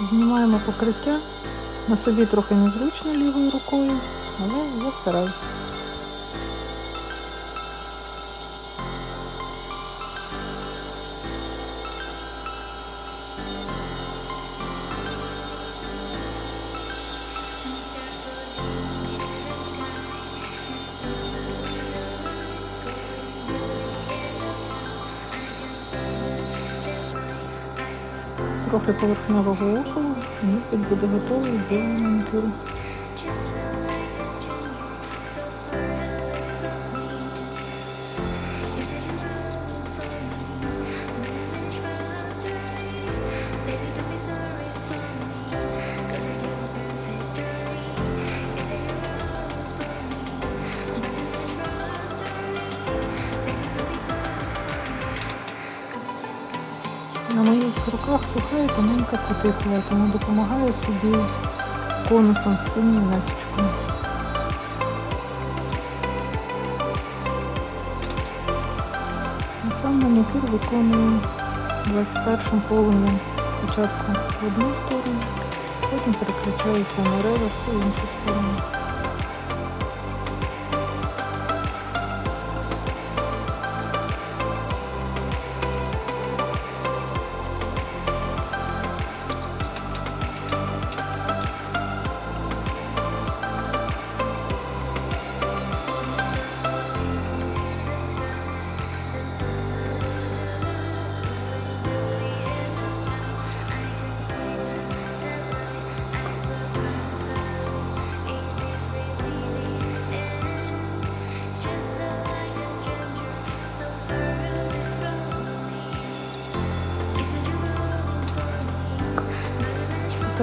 Знімаємо покриття. На собі трохи незручно лівою рукою, але я стараюся. Трохи поверхневого около, і тут буде готовий до манікюру. Моїх руках суха і тоненька кутикула, тому допомагаю собі конусом синьою насічкою. Сам манікюр виконую 21 поленням. Спочатку в одну сторону, потім переключаюся на реверс в іншу сторону.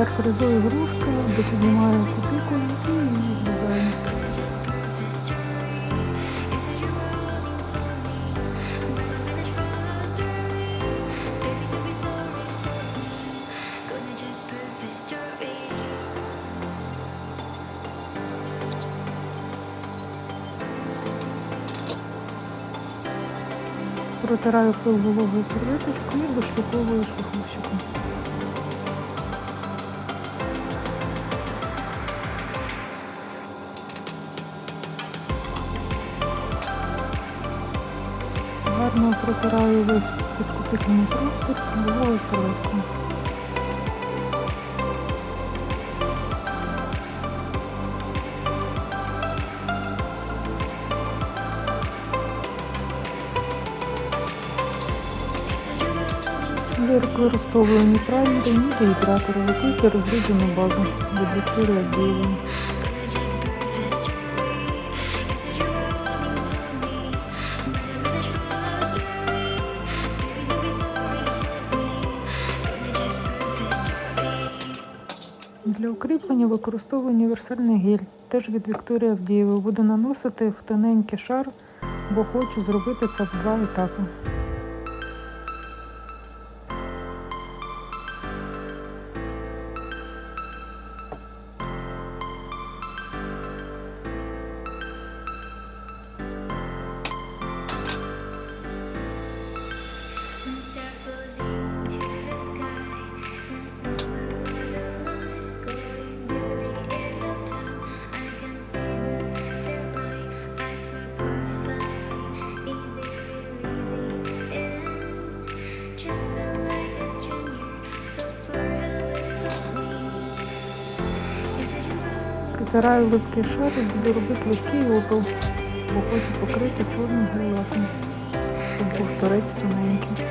Sorry for me, gonna just perfect story. Протираю пил вологою серветочкою і дошліковую шпаклівщиком. Гарно протираю весь підкутиклений простір вологою серветкою. Я використовую ні праймери, ні гідратори, тільки розріджену базу від Вікторія Дієвої. Для укріплення використовую універсальний гель, теж від Вікторія Авдієва. Буду наносити в тоненький шар, бо хочу зробити це в два етапи. Протираю липкий шар і буду робити легкий опил, бо хочу покрити чорним гель-лаком, щоб був торець тоненький.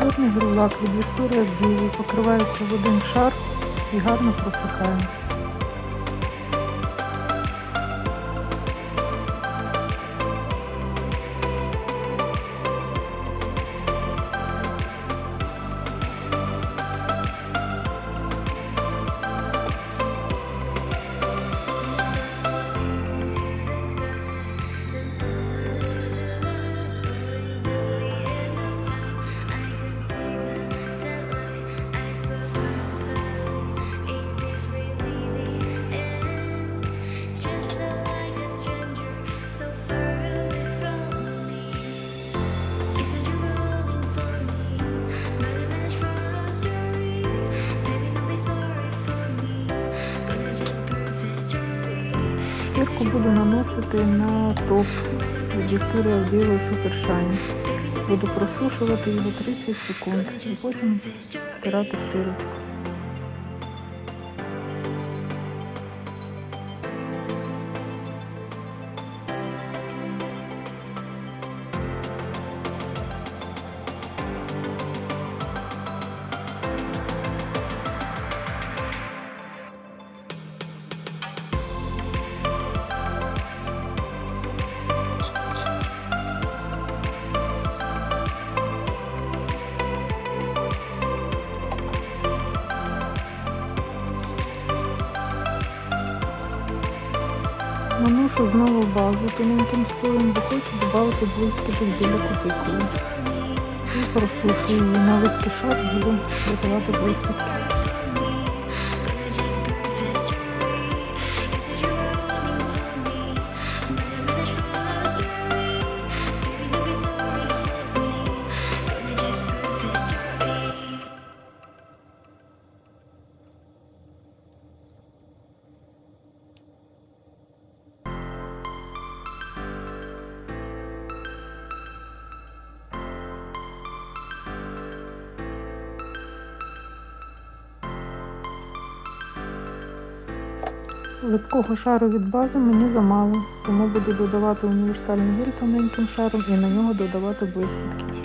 Чорний гель-лак від Вікторія Авдієва покривається в один шар і гарно просихає. Буду наносити на топ від Victoria Shine. Буду просушувати його 30 секунд і потім втирати в тирочку. Наношу знову базу тоненьким слоєм, бо хочу додати блискіток біля кутикули. І просушую її на весь шар, буду додавати блискітки. Липкого шару від бази мені замало, тому буду додавати універсальний гель тоненьким шаром і на нього додавати блискітки.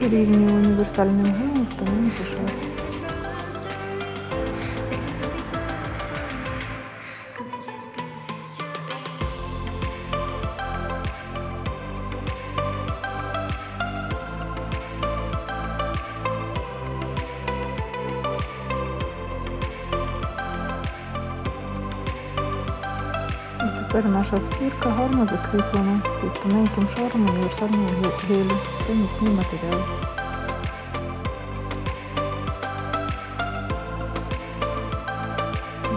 Довирівнюю універсальним гелем в тоненький шар. Тепер наша втірка гарно закріплена під тоненьким шаром універсального ге- гелю. Це міцний матеріал.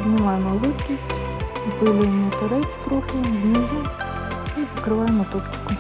Знімаємо липкість, випилюємо торець трохи знизу і покриваємо топчиком.